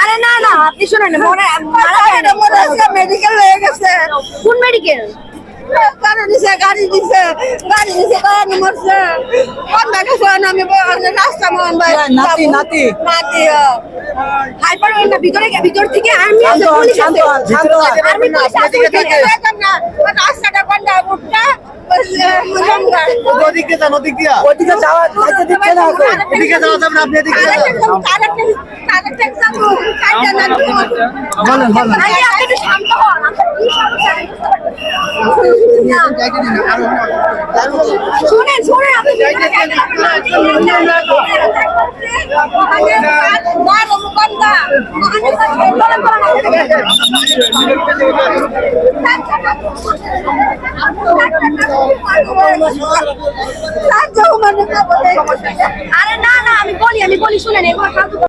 আরে না না আপনি শুনেন মনে মেডিকেল হয়ে গেছে। কোন মেডিকেল গাড়ি দিছে গাড়ি দিছে গাড়ি দিছে গাড়ি মরছে। কোন দেখা শোন আমি রাস্তা মন ভাই নাতি, নাতি। নাতি হাইপার না ভিতরে ভিতর থেকে আর্মি আছে পুলিশ আছে। হন, শান্ত হন। আর্মি পুলিশ আছে রাস্তাটা কোনটা উঠটা ওদিকে যান ওদিক দিয়া ওইদিকে যাওয়া যাইতে দিচ্ছে না। এদিকে যাওয়া যাবে না আপনি এদিকে যান বলেন বলেন? শুনেন শুনেন আপনি আরে না না আমি বলি আমি বলি শুনে ফালতু